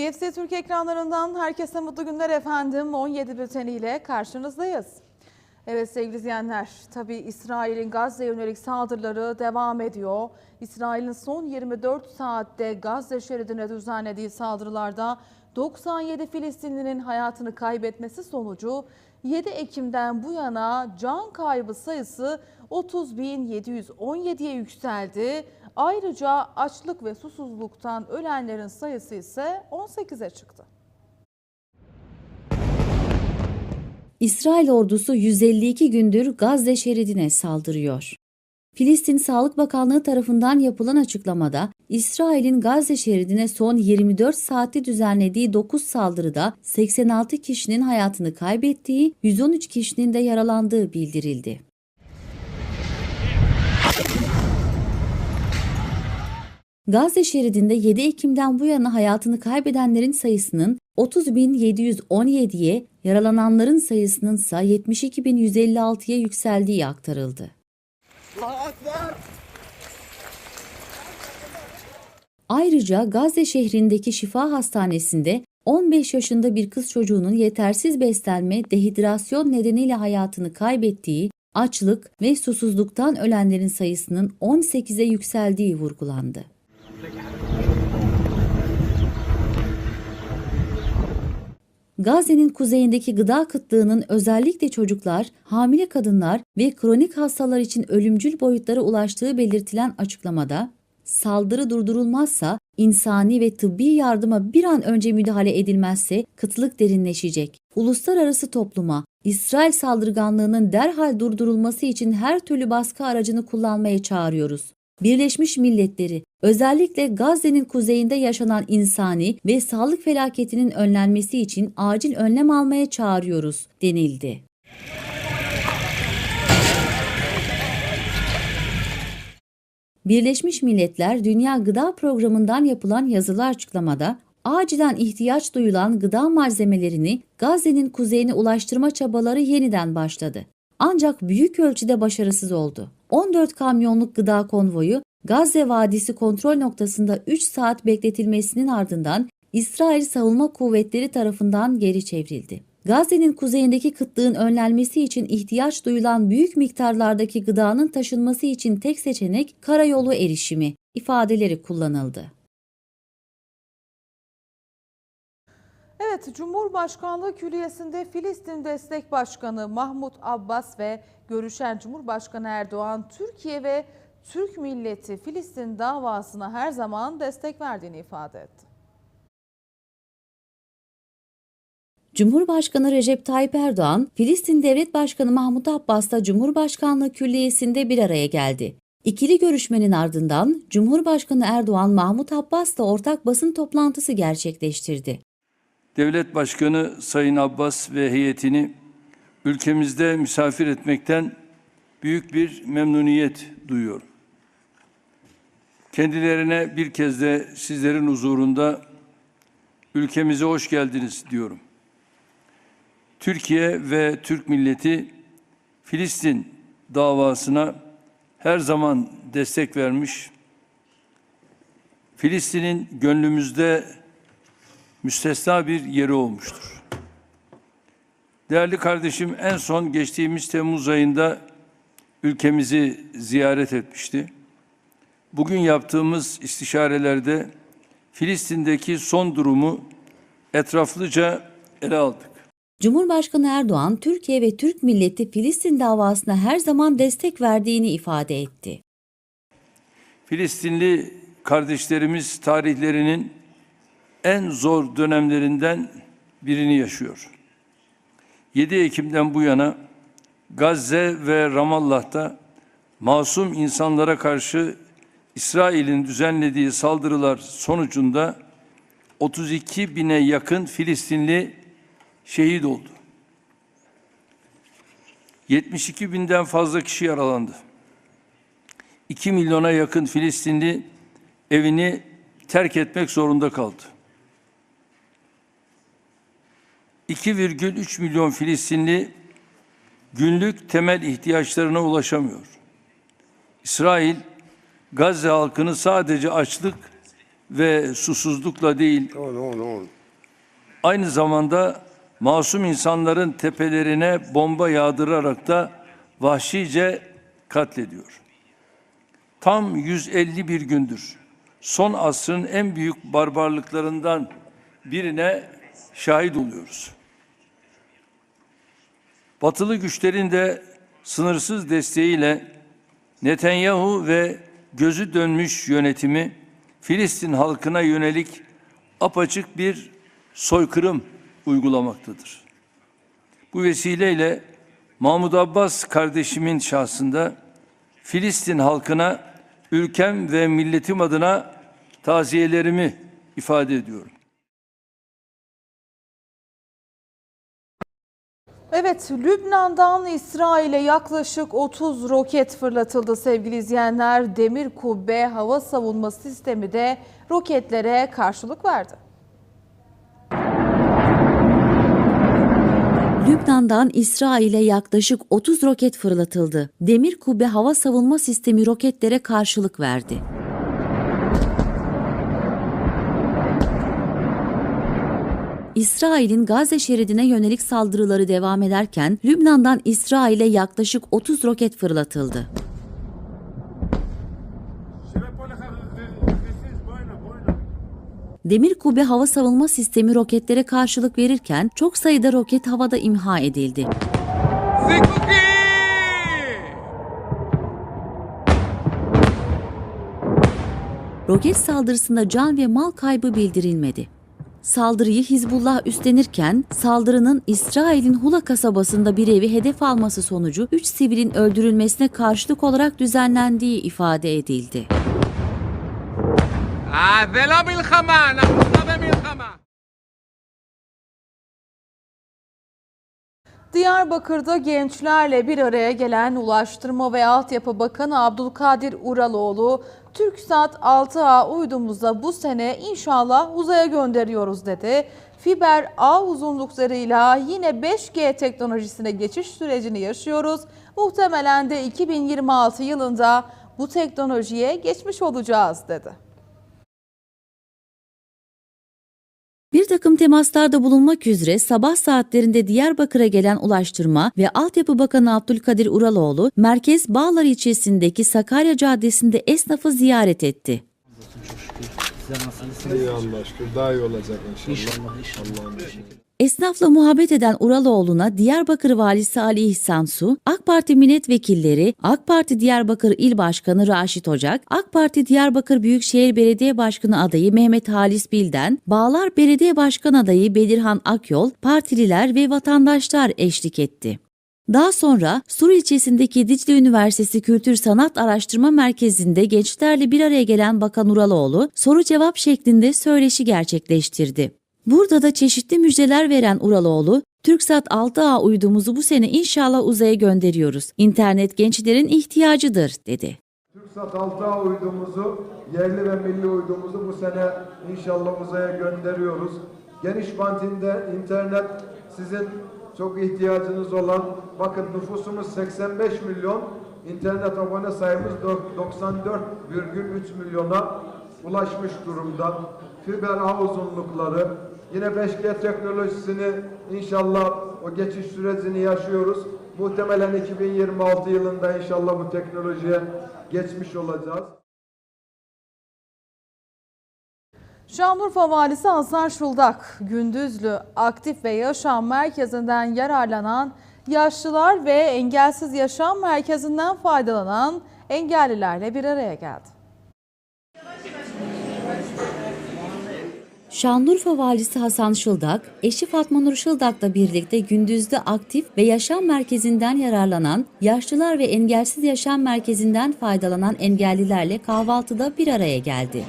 BFC Türk ekranlarından herkese mutlu günler efendim. 17 bülteniyle karşınızdayız. Evet sevgili izleyenler, tabi İsrail'in Gazze yönelik saldırıları devam ediyor. İsrail'in son 24 saatte Gazze şeridine düzenlediği saldırılarda 97 Filistinlinin hayatını kaybetmesi sonucu 7 Ekim'den bu yana can kaybı sayısı 30.717'ye yükseldi. Ayrıca açlık ve susuzluktan ölenlerin sayısı ise 18'e çıktı. İsrail ordusu 152 gündür Gazze şeridine saldırıyor. Filistin Sağlık Bakanlığı tarafından yapılan açıklamada, İsrail'in Gazze şeridine son 24 saatte düzenlediği 9 saldırıda 86 kişinin hayatını kaybettiği, 113 kişinin de yaralandığı bildirildi. Gazze şeridinde 7 Ekim'den bu yana hayatını kaybedenlerin sayısının 30.717'ye, yaralananların sayısının ise 72.156'ya yükseldiği aktarıldı. Ayrıca Gazze şehrindeki Şifa Hastanesi'nde 15 yaşında bir kız çocuğunun yetersiz beslenme, dehidrasyon nedeniyle hayatını kaybettiği, açlık ve susuzluktan ölenlerin sayısının 18'e yükseldiği vurgulandı. Gazze'nin kuzeyindeki gıda kıtlığının özellikle çocuklar, hamile kadınlar ve kronik hastalar için ölümcül boyutlara ulaştığı belirtilen açıklamada, saldırı durdurulmazsa insani ve tıbbi yardıma bir an önce müdahale edilmezse kıtlık derinleşecek. Uluslararası topluma İsrail saldırganlığının derhal durdurulması için her türlü baskı aracını kullanmaya çağırıyoruz. Birleşmiş Milletleri özellikle Gazze'nin kuzeyinde yaşanan insani ve sağlık felaketinin önlenmesi için acil önlem almaya çağırıyoruz denildi. Birleşmiş Milletler Dünya Gıda Programı'ndan yapılan yazılı açıklamada acilen ihtiyaç duyulan gıda malzemelerini Gazze'nin kuzeyine ulaştırma çabaları yeniden başladı. Ancak büyük ölçüde başarısız oldu. 14 kamyonluk gıda konvoyu Gazze Vadisi kontrol noktasında 3 saat bekletilmesinin ardından İsrail Savunma Kuvvetleri tarafından geri çevrildi. Gazze'nin kuzeyindeki kıtlığın önlenmesi için ihtiyaç duyulan büyük miktarlardaki gıdanın taşınması için tek seçenek karayolu erişimi ifadeleri kullanıldı. Evet, Cumhurbaşkanlığı Külliyesi'nde Filistin Destek Başkanı Mahmut Abbas ve görüşen Cumhurbaşkanı Erdoğan, Türkiye ve Türk milleti Filistin davasına her zaman destek verdiğini ifade etti. Cumhurbaşkanı Recep Tayyip Erdoğan, Filistin Devlet Başkanı Mahmut Abbas'la Cumhurbaşkanlığı Külliyesi'nde bir araya geldi. İkili görüşmenin ardından Cumhurbaşkanı Erdoğan Mahmut Abbas'la ortak basın toplantısı gerçekleştirdi. Devlet Başkanı Sayın Abbas ve heyetini ülkemizde misafir etmekten büyük bir memnuniyet duyuyorum. Kendilerine bir kez de sizlerin huzurunda ülkemize hoş geldiniz diyorum. Türkiye ve Türk milleti Filistin davasına her zaman destek vermiş. Filistin'in gönlümüzde müstesna bir yeri olmuştur. Değerli kardeşim en son geçtiğimiz Temmuz ayında ülkemizi ziyaret etmişti. Bugün yaptığımız istişarelerde Filistin'deki son durumu etraflıca ele aldık. Cumhurbaşkanı Erdoğan, Türkiye ve Türk milleti Filistin davasına her zaman destek verdiğini ifade etti. Filistinli kardeşlerimiz tarihlerinin en zor dönemlerinden birini yaşıyor. 7 Ekim'den bu yana Gazze ve Ramallah'ta masum insanlara karşı İsrail'in düzenlediği saldırılar sonucunda 32 bine yakın Filistinli şehit oldu. 72 binden fazla kişi yaralandı. 2 milyona yakın Filistinli evini terk etmek zorunda kaldı. 2,3 milyon Filistinli günlük temel ihtiyaçlarına ulaşamıyor. İsrail Gazze halkını sadece açlık ve susuzlukla değil, aynı zamanda masum insanların tepelerine bomba yağdırarak da vahşice katlediyor. Tam 151 gündür son asrın en büyük barbarlıklarından birine şahit oluyoruz. Batılı güçlerin de sınırsız desteğiyle Netanyahu ve gözü dönmüş yönetimi Filistin halkına yönelik apaçık bir soykırım uygulamaktadır. Bu vesileyle Mahmud Abbas kardeşimin şahsında Filistin halkına ülkem ve milletim adına taziyelerimi ifade ediyorum. Evet, Lübnan'dan İsrail'e yaklaşık 30 roket fırlatıldı sevgili izleyenler. Demir Kubbe hava savunma sistemi de roketlere karşılık verdi. Lübnan'dan İsrail'e yaklaşık 30 roket fırlatıldı. Demir Kubbe hava savunma sistemi roketlere karşılık verdi. İsrail'in Gazze şeridine yönelik saldırıları devam ederken Lübnan'dan İsrail'e yaklaşık 30 roket fırlatıldı. Demir Kubbe hava savunma sistemi roketlere karşılık verirken çok sayıda roket havada imha edildi. Roket saldırısında can ve mal kaybı bildirilmedi. Saldırıyı Hizbullah üstlenirken saldırının İsrail'in Hula kasabasında bir evi hedef alması sonucu 3 sivilin öldürülmesine karşılık olarak düzenlendiği ifade edildi. Diyarbakır'da gençlerle bir araya gelen Ulaştırma ve Altyapı Bakanı Abdülkadir Uraloğlu, TürkSat 6A uydumuza bu sene inşallah uzaya gönderiyoruz dedi. Fiber ağ uzunluklarıyla yine 5G teknolojisine geçiş sürecini yaşıyoruz. Muhtemelen de 2026 yılında bu teknolojiye geçmiş olacağız dedi. Bir takım temaslarda bulunmak üzere sabah saatlerinde Diyarbakır'a gelen Ulaştırma ve Altyapı Bakanı Abdülkadir Uraloğlu, Merkez Bağlar ilçesindeki Sakarya Caddesi'nde esnafı ziyaret etti. İyi Allah şükür. Daha iyi olacak inşallah. Allah'ın izniyle. Esnafla muhabbet eden Uraloğlu'na Diyarbakır Valisi Ali İhsan Su, AK Parti milletvekilleri, AK Parti Diyarbakır İl Başkanı Raşit Ocak, AK Parti Diyarbakır Büyükşehir Belediye Başkanı adayı Mehmet Halis Bilden, Bağlar Belediye Başkan adayı Bedirhan Akyol, partililer ve vatandaşlar eşlik etti. Daha sonra Sur ilçesindeki Dicle Üniversitesi Kültür Sanat Araştırma Merkezi'nde gençlerle bir araya gelen Bakan Uraloğlu soru cevap şeklinde söyleşi gerçekleştirdi. Burada da çeşitli müjdeler veren Uraloğlu, TürkSat 6A uydumuzu bu sene inşallah uzaya gönderiyoruz. İnternet gençlerin ihtiyacıdır, dedi. TürkSat 6A uydumuzu, yerli ve milli uydumuzu bu sene inşallah uzaya gönderiyoruz. Geniş bantinde internet sizin çok ihtiyacınız olan, bakın nüfusumuz 85 milyon, internet abone sayımız 94,3 milyona ulaşmış durumda. Fiber ağ uzunlukları, yine 5G teknolojisini inşallah o geçiş sürecini yaşıyoruz. Muhtemelen 2026 yılında inşallah bu teknolojiye geçmiş olacağız. Şanlıurfa Valisi Hasan Şuldak, Gündüzlü Aktif ve Yaşam Merkezi'nden yararlanan yaşlılar ve engelsiz yaşam merkezinden faydalanan engellilerle bir araya geldi. Şanlıurfa Valisi Hasan Şıldak, eşi Fatma Nur Şıldak'la birlikte gündüzde aktif ve yaşam merkezinden yararlanan, yaşlılar ve engelsiz yaşam merkezinden faydalanan engellilerle kahvaltıda bir araya geldi.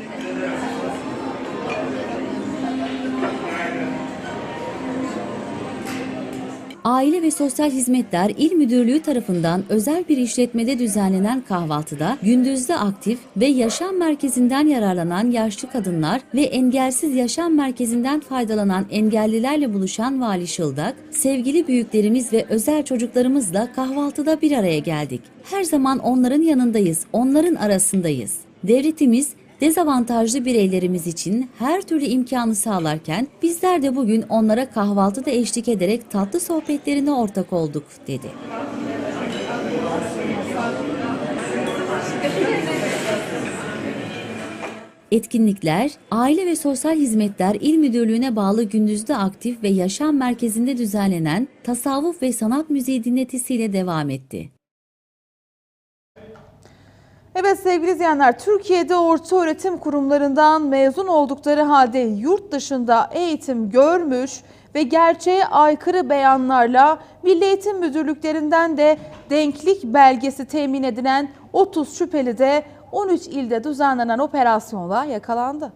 Aile ve Sosyal Hizmetler İl Müdürlüğü tarafından özel bir işletmede düzenlenen kahvaltıda gündüzde aktif ve yaşam merkezinden yararlanan yaşlı kadınlar ve engelsiz yaşam merkezinden faydalanan engellilerle buluşan Vali Şıldak, sevgili büyüklerimiz ve özel çocuklarımızla kahvaltıda bir araya geldik. Her zaman onların yanındayız, onların arasındayız. Devletimiz dezavantajlı bireylerimiz için her türlü imkanı sağlarken bizler de bugün onlara kahvaltıda eşlik ederek tatlı sohbetlerine ortak olduk dedi. Etkinlikler, Aile ve Sosyal Hizmetler İl Müdürlüğü'ne bağlı gündüzde aktif ve yaşam merkezinde düzenlenen tasavvuf ve sanat müziği dinletisiyle devam etti. Evet sevgili izleyenler, Türkiye'de orta öğretim kurumlarından mezun oldukları halde yurt dışında eğitim görmüş ve gerçeğe aykırı beyanlarla Milli Eğitim Müdürlüklerinden de denklik belgesi temin edilen 30 şüpheli de 13 ilde düzenlenen operasyonla yakalandı.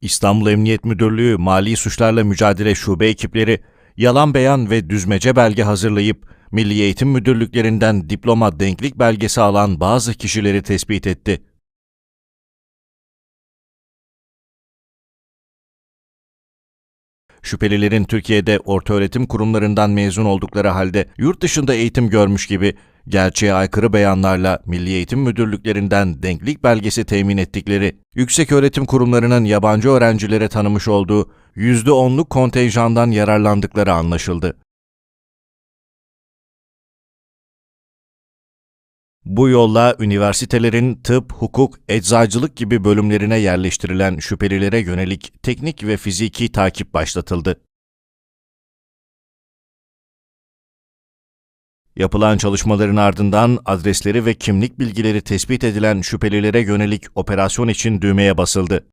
İstanbul Emniyet Müdürlüğü Mali Suçlarla Mücadele Şube ekipleri yalan beyan ve düzmece belge hazırlayıp Milli Eğitim Müdürlüklerinden diploma denklik belgesi alan bazı kişileri tespit etti. Şüphelilerin Türkiye'de ortaöğretim kurumlarından mezun oldukları halde yurt dışında eğitim görmüş gibi gerçeğe aykırı beyanlarla Milli Eğitim Müdürlüklerinden denklik belgesi temin ettikleri, yükseköğretim kurumlarının yabancı öğrencilere tanımış olduğu %10'luk kontenjandan yararlandıkları anlaşıldı. Bu yolla üniversitelerin tıp, hukuk, eczacılık gibi bölümlerine yerleştirilen şüphelilere yönelik teknik ve fiziki takip başlatıldı. Yapılan çalışmaların ardından adresleri ve kimlik bilgileri tespit edilen şüphelilere yönelik operasyon için düğmeye basıldı.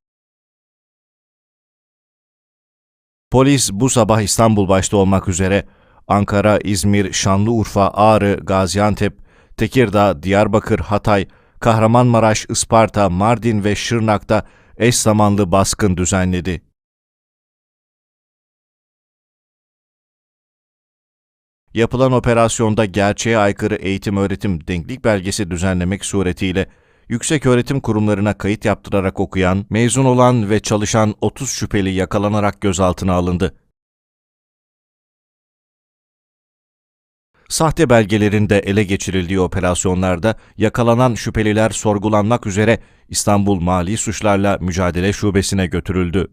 Polis bu sabah İstanbul başta olmak üzere Ankara, İzmir, Şanlıurfa, Ağrı, Gaziantep, Tekirdağ, Diyarbakır, Hatay, Kahramanmaraş, Isparta, Mardin ve Şırnak'ta eş zamanlı baskın düzenledi. Yapılan operasyonda gerçeğe aykırı eğitim öğretim denklik belgesi düzenlemek suretiyle yüksek öğretim kurumlarına kayıt yaptırarak okuyan, mezun olan ve çalışan 30 şüpheli yakalanarak gözaltına alındı. Sahte belgelerin de ele geçirildiği operasyonlarda yakalanan şüpheliler sorgulanmak üzere İstanbul Mali Suçlarla Mücadele Şubesi'ne götürüldü.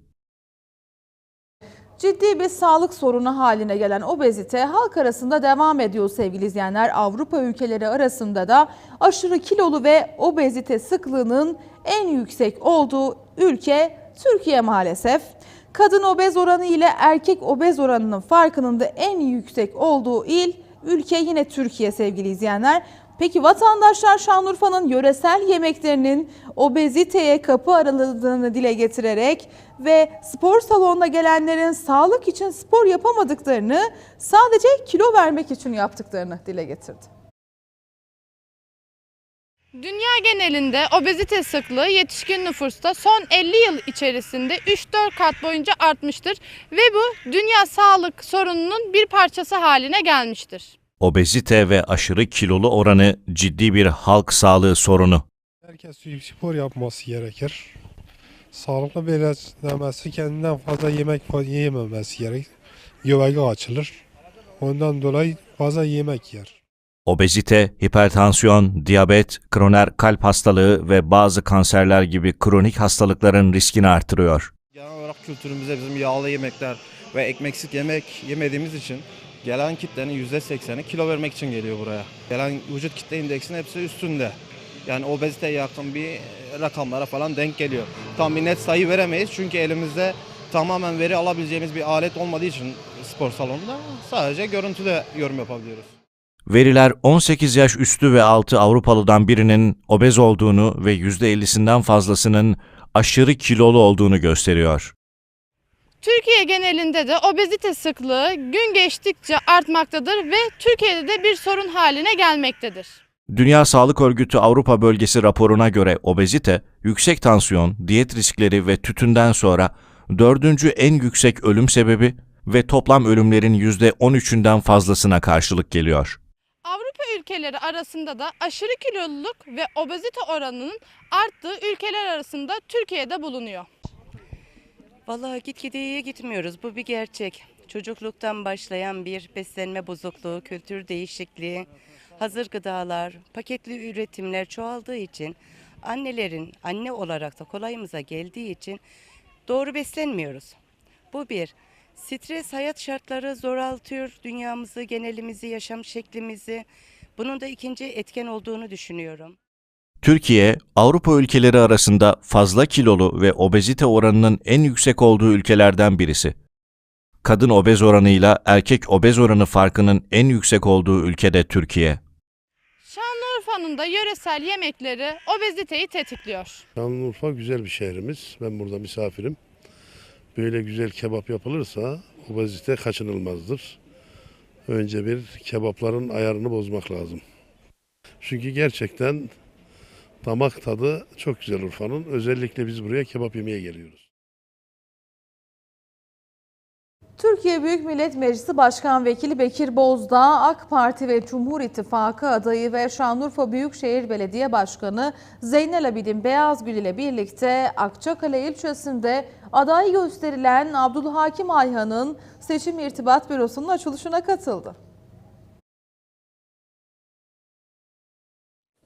Ciddi bir sağlık sorunu haline gelen obezite halk arasında devam ediyor sevgili izleyenler. Avrupa ülkeleri arasında da aşırı kilolu ve obezite sıklığının en yüksek olduğu ülke Türkiye maalesef. Kadın obez oranı ile erkek obez oranının farkının da en yüksek olduğu il ülke yine Türkiye sevgili izleyenler. Peki vatandaşlar Şanlıurfa'nın yöresel yemeklerinin obeziteye kapı araladığını dile getirerek ve spor salonuna gelenlerin sağlık için spor yapamadıklarını sadece kilo vermek için yaptıklarını dile getirdi. Dünya genelinde obezite sıklığı yetişkin nüfusta son 50 yıl içerisinde 3-4 kat boyunca artmıştır ve bu dünya sağlık sorununun bir parçası haline gelmiştir. Obezite ve aşırı kilolu oranı ciddi bir halk sağlığı sorunu. Herkes spor yapması gerekir. Sağlıklı beslenmesi kendinden fazla yemek yememesi gerek. Göbeği açılır. Ondan dolayı fazla yemek yer. Obezite, hipertansiyon, diyabet, kroner kalp hastalığı ve bazı kanserler gibi kronik hastalıkların riskini artırıyor. Genel olarak kültürümüzde bizim yağlı yemekler ve ekmeksiz yemek yemediğimiz için gelen kitlenin %80'i kilo vermek için geliyor buraya. Gelen vücut kitle indeksinin hepsi üstünde. Yani obeziteye yakın bir rakamlara falan denk geliyor. Tam bir net sayı veremeyiz çünkü elimizde tamamen veri alabileceğimiz bir alet olmadığı için spor salonunda sadece görüntüde yorum yapabiliyoruz. Veriler 18 yaş üstü ve altı Avrupalıdan birinin obez olduğunu ve %50'sinden fazlasının aşırı kilolu olduğunu gösteriyor. Türkiye genelinde de obezite sıklığı gün geçtikçe artmaktadır ve Türkiye'de de bir sorun haline gelmektedir. Dünya Sağlık Örgütü Avrupa Bölgesi raporuna göre obezite, yüksek tansiyon, diyet riskleri ve tütünden sonra dördüncü en yüksek ölüm sebebi ve toplam ölümlerin %13'ünden fazlasına karşılık geliyor. Ülkeleri arasında da aşırı kiloluluk ve obezite oranının arttığı ülkeler arasında Türkiye'de bulunuyor. Vallahi gitgide iyiye gitmiyoruz. Bu bir gerçek. Çocukluktan başlayan bir beslenme bozukluğu, kültür değişikliği, hazır gıdalar, paketli üretimler çoğaldığı için annelerin anne olarak da kolayımıza geldiği için doğru beslenmiyoruz. Bu bir. Stres hayat şartları zoraltıyor dünyamızı, genelimizi, yaşam şeklimizi. Bunun da ikinci etken olduğunu düşünüyorum. Türkiye, Avrupa ülkeleri arasında fazla kilolu ve obezite oranının en yüksek olduğu ülkelerden birisi. Kadın obez oranıyla erkek obez oranı farkının en yüksek olduğu ülkede Türkiye. Şanlıurfa'nın da yöresel yemekleri obeziteyi tetikliyor. Şanlıurfa güzel bir şehrimiz. Ben burada misafirim. Böyle güzel kebap yapılırsa obezite kaçınılmazdır. Önce bir kebapların ayarını bozmak lazım. Çünkü gerçekten damak tadı çok güzel Urfa'nın. Özellikle biz buraya kebap yemeye geliyoruz. Türkiye Büyük Millet Meclisi Başkan Vekili Bekir Bozdağ, AK Parti ve Cumhur İttifakı adayı ve Şanlıurfa Büyükşehir Belediye Başkanı Zeynel Abidin Beyazgül ile birlikte Akçakale ilçesinde aday gösterilen Abdülhakim Ayhan'ın seçim irtibat bürosunun açılışına katıldı.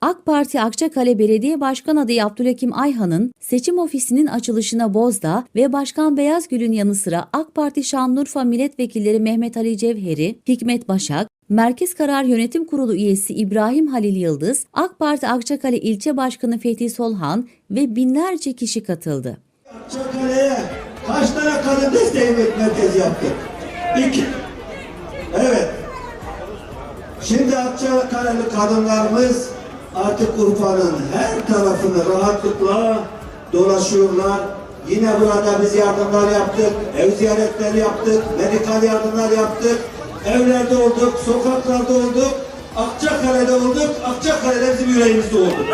AK Parti Akçakale Belediye Başkan adayı Abdülhakim Ayhan'ın seçim ofisinin açılışına Bozdağ ve Başkan Beyazgül'ün yanı sıra AK Parti Şanlıurfa Milletvekilleri Mehmet Ali Cevheri, Hikmet Başak, Merkez Karar Yönetim Kurulu üyesi İbrahim Halil Yıldız, AK Parti Akçakale İlçe Başkanı Fethi Solhan ve binlerce kişi katıldı. Akçakale'ye kaç tane kadın desteği merkezi yaptık? İki. Evet. Şimdi Akçakale'li kadınlarımız artık Urfa'nın her tarafını rahatlıkla dolaşıyorlar. Yine burada biz yardımlar yaptık, ev ziyaretleri yaptık, medikal yardımlar yaptık. Evlerde olduk, sokaklarda olduk, Akçakale'de olduk, Akçakale'de bizim yüreğimizde olduk.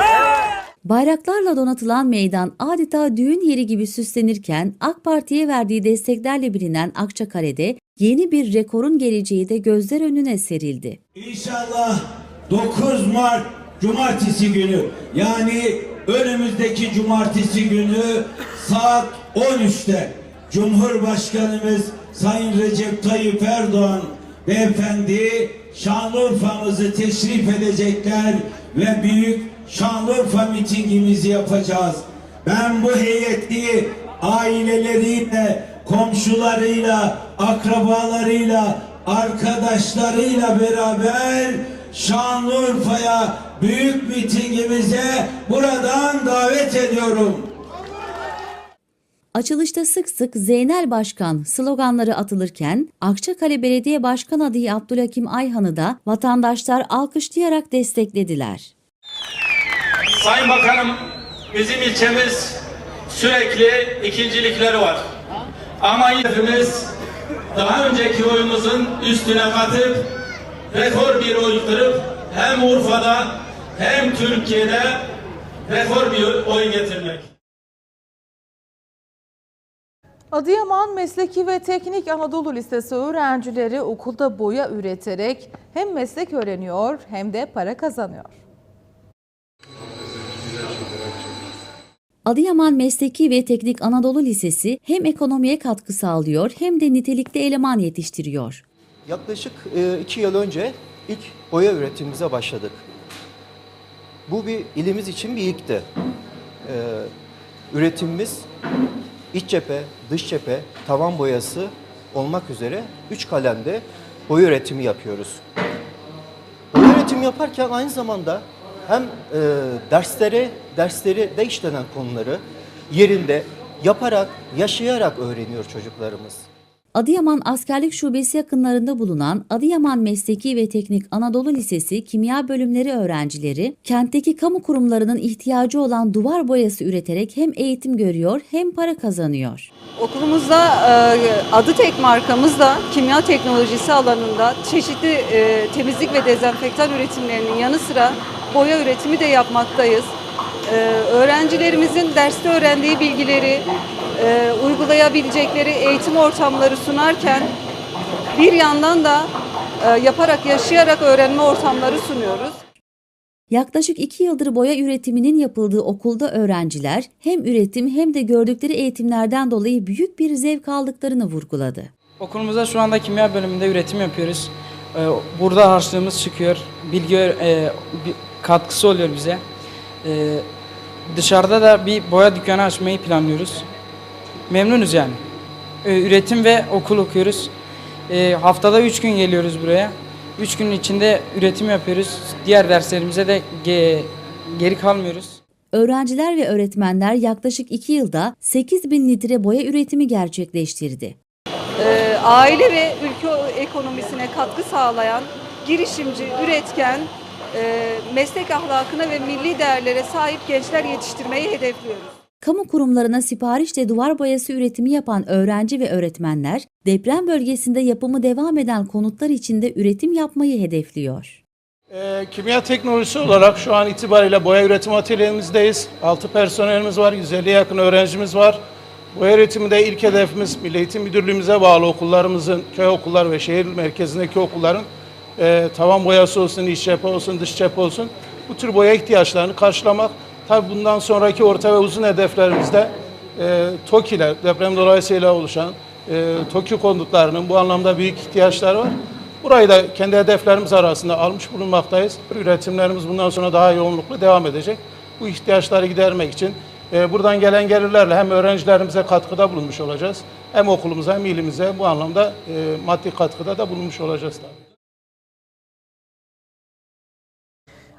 Bayraklarla donatılan meydan adeta düğün yeri gibi süslenirken AK Parti'ye verdiği desteklerle bilinen Akçakale'de yeni bir rekorun geleceği de gözler önüne serildi. İnşallah 9 Mart Cumartesi günü yani önümüzdeki cumartesi günü saat 13'te Cumhurbaşkanımız Sayın Recep Tayyip Erdoğan beyefendi Şanlıurfa'mızı teşrif edecekler ve büyük Şanlıurfa mitingimizi yapacağız. Ben bu heyetli aileleriyle, komşularıyla, akrabalarıyla, arkadaşlarıyla beraber Şanlıurfa'ya büyük mitingimize buradan davet ediyorum. Açılışta sık sık Zeynel Başkan sloganları atılırken Akçakale Belediye Başkan adayı Abdülhakim Ayhan'ı da vatandaşlar alkışlayarak desteklediler. Sayın Bakanım, bizim ilçemiz sürekli ikincilikleri var. Ama hedefimiz daha önceki oyumuzun üstüne katıp rekor bir oy kırıp hem Urfa'da hem Türkiye'de rekor bir oy getirmek. Adıyaman Mesleki ve Teknik Anadolu Lisesi öğrencileri okulda boya üreterek hem meslek öğreniyor hem de para kazanıyor. Adıyaman Mesleki ve Teknik Anadolu Lisesi hem ekonomiye katkı sağlıyor hem de nitelikli eleman yetiştiriyor. Yaklaşık e, iki yıl önce ilk boya üretimimize başladık. Bu bir ilimiz için bir ilkti. E, Üretimimiz iç cephe, dış cephe, tavan boyası olmak üzere üç kalemde boya üretimi yapıyoruz. Boya üretimi yaparken aynı zamanda hem e, dersleri, dersleri de işlenen konuları yerinde yaparak, yaşayarak öğreniyor çocuklarımız. Adıyaman Askerlik Şubesi yakınlarında bulunan Adıyaman Mesleki ve Teknik Anadolu Lisesi kimya bölümleri öğrencileri kentteki kamu kurumlarının ihtiyacı olan duvar boyası üreterek hem eğitim görüyor hem para kazanıyor. Okulumuzda e, adı tek markamızla kimya teknolojisi alanında çeşitli e, temizlik ve dezenfektan üretimlerinin yanı sıra boya üretimi de yapmaktayız. E, öğrencilerimizin derste öğrendiği bilgileri e, uygulayabilecekleri eğitim ortamları sunarken bir yandan da e, yaparak yaşayarak öğrenme ortamları sunuyoruz. Yaklaşık iki yıldır boya üretiminin yapıldığı okulda öğrenciler hem üretim hem de gördükleri eğitimlerden dolayı büyük bir zevk aldıklarını vurguladı. Okulumuzda şu anda kimya bölümünde üretim yapıyoruz. E, burada harçlığımız çıkıyor. Bilgi e, bir katkısı oluyor bize. E, dışarıda da bir boya dükkanı açmayı planlıyoruz. Memnunuz yani. E, üretim ve okul okuyoruz. E, haftada 3 gün geliyoruz buraya. 3 günün içinde üretim yapıyoruz. Diğer derslerimize de ge- geri kalmıyoruz. Öğrenciler ve öğretmenler yaklaşık 2 yılda 8 bin litre boya üretimi gerçekleştirdi. Ee, aile ve ülke ekonomisine katkı sağlayan, girişimci, üretken, meslek ahlakına ve milli değerlere sahip gençler yetiştirmeyi hedefliyoruz. Kamu kurumlarına siparişle duvar boyası üretimi yapan öğrenci ve öğretmenler, deprem bölgesinde yapımı devam eden konutlar içinde üretim yapmayı hedefliyor. Ee, kimya teknolojisi olarak şu an itibariyle boya üretim atölyemizdeyiz. 6 personelimiz var, 150'ye yakın öğrencimiz var. Boya üretiminde ilk hedefimiz Milli Eğitim Müdürlüğümüze bağlı okullarımızın, köy okullar ve şehir merkezindeki okulların e, tavan boyası olsun, iç cephe olsun, dış cephe olsun bu tür boya ihtiyaçlarını karşılamak. Tabi bundan sonraki orta ve uzun hedeflerimizde e, TOKİ'ler, deprem dolayısıyla oluşan e, TOKİ konutlarının bu anlamda büyük ihtiyaçları var. Burayı da kendi hedeflerimiz arasında almış bulunmaktayız. Üretimlerimiz bundan sonra daha yoğunluklu devam edecek. Bu ihtiyaçları gidermek için e, buradan gelen gelirlerle hem öğrencilerimize katkıda bulunmuş olacağız. Hem okulumuza hem ilimize bu anlamda e, maddi katkıda da bulunmuş olacağız tabii.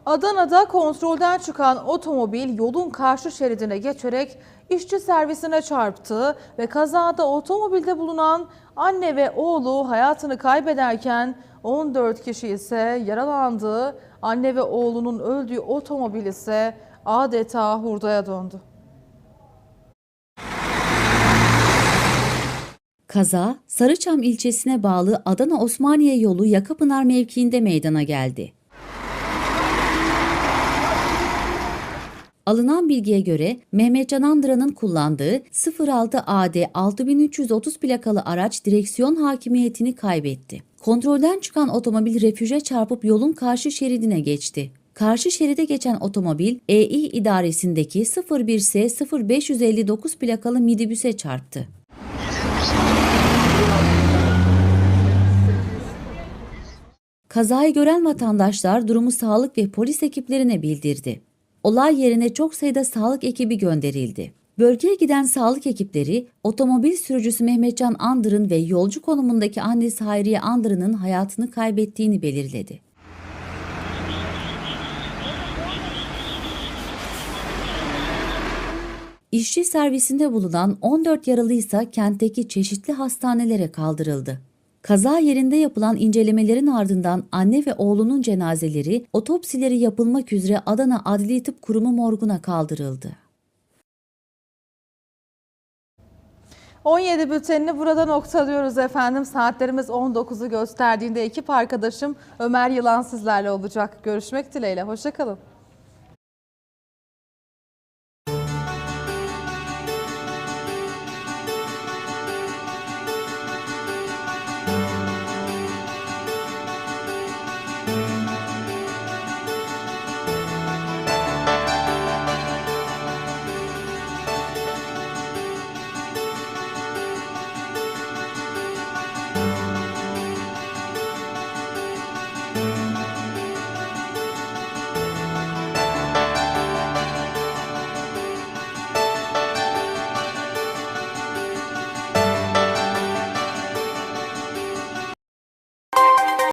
Adana'da kontrolden çıkan otomobil yolun karşı şeridine geçerek işçi servisine çarptı ve kazada otomobilde bulunan anne ve oğlu hayatını kaybederken 14 kişi ise yaralandı. Anne ve oğlunun öldüğü otomobil ise adeta hurdaya döndü. Kaza, Sarıçam ilçesine bağlı Adana Osmaniye yolu Yakapınar mevkiinde meydana geldi. Alınan bilgiye göre Mehmetcan Andıra'nın kullandığı 06 AD 6330 plakalı araç direksiyon hakimiyetini kaybetti. Kontrolden çıkan otomobil refüje çarpıp yolun karşı şeridine geçti. Karşı şeride geçen otomobil Eİ idaresindeki 01S 0559 plakalı midibüse çarptı. Kazayı gören vatandaşlar durumu sağlık ve polis ekiplerine bildirdi. Olay yerine çok sayıda sağlık ekibi gönderildi. Bölgeye giden sağlık ekipleri otomobil sürücüsü Mehmetcan Andır'ın ve yolcu konumundaki annesi Hayriye Andır'ın hayatını kaybettiğini belirledi. İşçi servisinde bulunan 14 yaralı ise kentteki çeşitli hastanelere kaldırıldı. Kaza yerinde yapılan incelemelerin ardından anne ve oğlunun cenazeleri otopsileri yapılmak üzere Adana Adli Tıp Kurumu morguna kaldırıldı. 17 bültenini burada noktalıyoruz efendim. Saatlerimiz 19'u gösterdiğinde ekip arkadaşım Ömer Yılan sizlerle olacak. Görüşmek dileğiyle. Hoşçakalın.